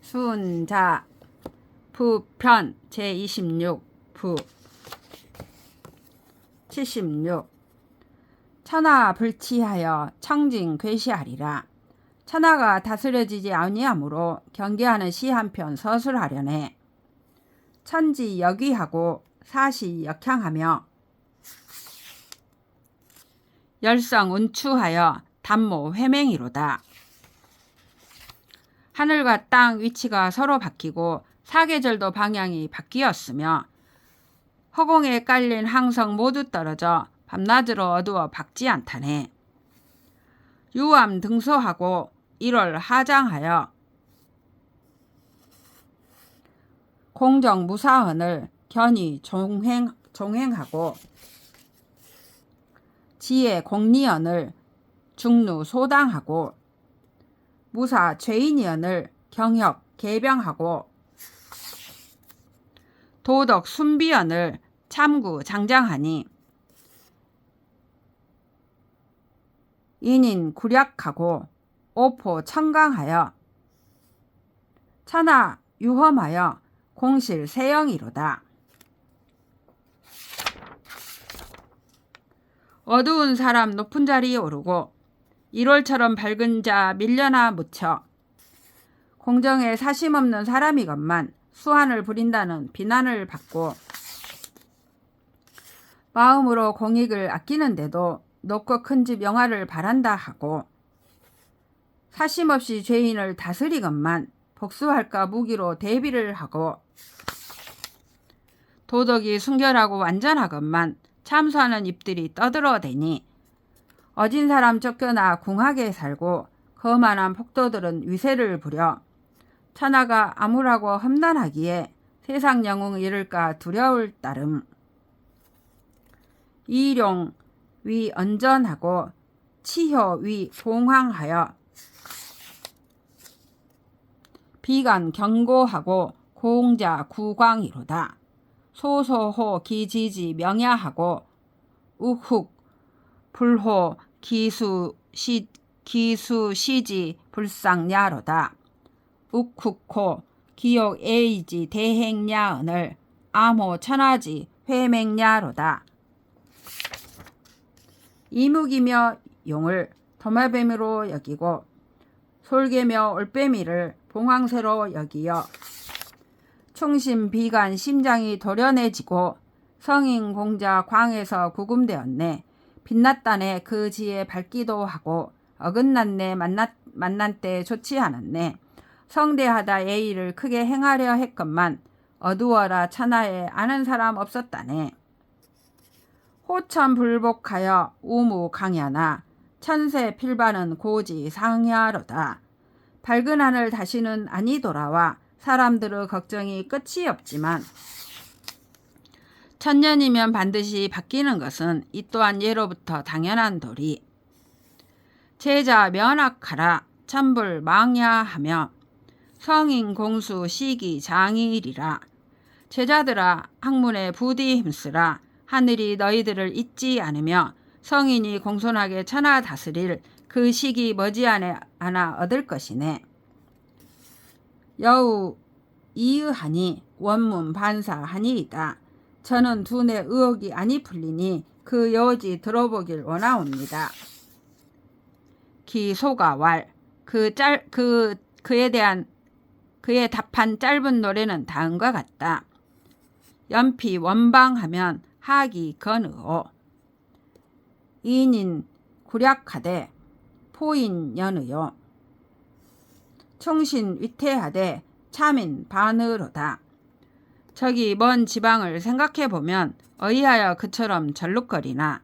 순자 부편 제26 부. 76 천하 불치하여 청징 괴시하리라. 천하가 다스려지지 아니하므로 경계하는 시 한편 서술하려네. 천지 역위하고 사시 역향하며 열성 운추하여 담모 회맹이로다. 하늘과 땅 위치가 서로 바뀌고 사계절도 방향이 바뀌었으며 허공에 깔린 항성 모두 떨어져 밤낮으로 어두워 밝지 않다네. 유암 등소하고 1월 하장하여 공정 무사헌을 견이 종행, 종행하고 지혜 공리언을 중루 소당하고 무사 죄인이언을 경혁 개병하고 도덕 순비언을 참구 장장하니 인인 구략하고 오포 청강하여 천하 유험하여 공실 세영이로다. 어두운 사람 높은 자리에 오르고 1월처럼 밝은 자 밀려나 묻혀 공정에 사심 없는 사람이건만 수한을 부린다는 비난을 받고 마음으로 공익을 아끼는데도 높고 큰 집 영화를 바란다 하고 사심 없이 죄인을 다스리건만 복수할까 무기로 대비를 하고 도덕이 순결하고 완전하건만 참수하는 입들이 떠들어대니 어진 사람 쫓겨나 궁하게 살고 거만한 폭도들은 위세를 부려 천하가 암울하고 험난하기에 세상 영웅 이를까 두려울 따름 이룡 위 언전하고 치효 위 봉황하여 비간 경고하고 공자 구광이로다. 소소호 기지지 명야하고 우훅 불호 기수 시 기수 시지 불상야로다. 우쿡호 기욕 에이지 대행야언을 암호 천하지 회맹야로다. 이묵이며 용을 도마뱀으로 여기고 솔개며 올빼미를 봉황새로 여기어 충심 비간 심장이 도련해지고 성인 공자 광에서 구금되었네. 빛났다네 그 지에 밝기도 하고 어긋났네 만났, 만난 때 좋지 않았네. 성대하다 예의를 크게 행하려 했건만 어두워라 천하에 아는 사람 없었다네. 호천 불복하여 우무 강야나 천세 필반은 고지 상야로다. 밝은 하늘 다시는 아니 돌아와 사람들의 걱정이 끝이 없지만 천년이면 반드시 바뀌는 것은 이 또한 예로부터 당연한 도리. 제자 면학하라 천불 망야하며 성인 공수 시기 장일이라 제자들아 학문에 부디 힘쓰라 하늘이 너희들을 잊지 않으며 성인이 공손하게 천하 다스릴 그 시기 머지않아 얻을 것이네. 여우 이의하니 원문 반사하니이다. 저는 두뇌 의혹이 아니 풀리니 그 여지 들어보길 원하옵니다. 기소가 왈 그 짤 그 그에 대한 그의 답한 짧은 노래는 다음과 같다. 연피 원방하면 하기 건의호 인인 구략하되 포인 연의요 충신 위태하되 참인 반의로다. 저기 먼 지방을 생각해 보면 어이하여 그처럼 절룩거리나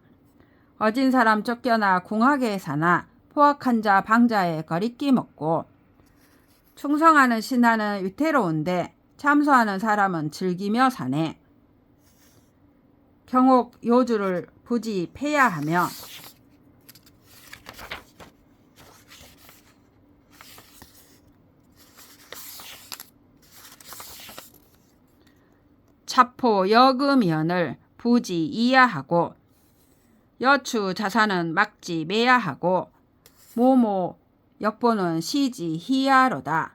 어진 사람 쫓겨나 궁하게 사나 포악한 자 방자에 거리끼 먹고 충성하는 신하는 위태로운데 참소하는 사람은 즐기며 사네. 경옥 요주를 부지 폐야하며 차포 여금연을 부지 이야하고 여추 자산은 막지 매야하고 모모 역보는 시지 희야로다.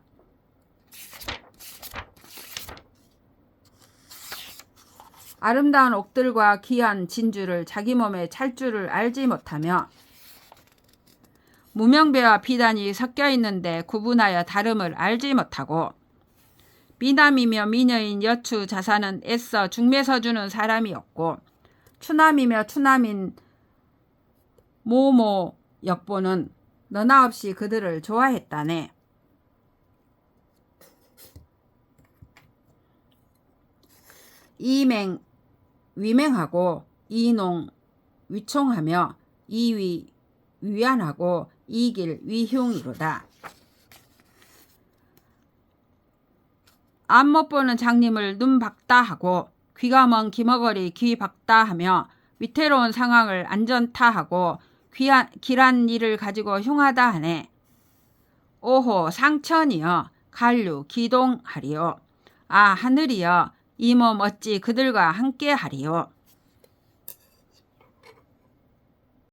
아름다운 옥들과 귀한 진주를 자기 몸에 찰 줄을 알지 못하며 무명배와 비단이 섞여 있는데 구분하여 다름을 알지 못하고 미남이며 미녀인 여추 자사는 애써 중매서 주는 사람이 없고 추남이며 추남인 모모 역보는 너나 없이 그들을 좋아했다네. 이맹 위맹하고 이농 위총하며 이위 위안하고 이길 위흉이로다. 앞못 보는 장님을 눈 박다 하고 귀가 먼 기머거리 귀 박다 하며 위태로운 상황을 안전타 하고 귀한, 길한 일을 가지고 흉하다 하네. 오호 상천이여 간류 기동하리요. 아 하늘이여 이 몸 어찌 그들과 함께 하리요.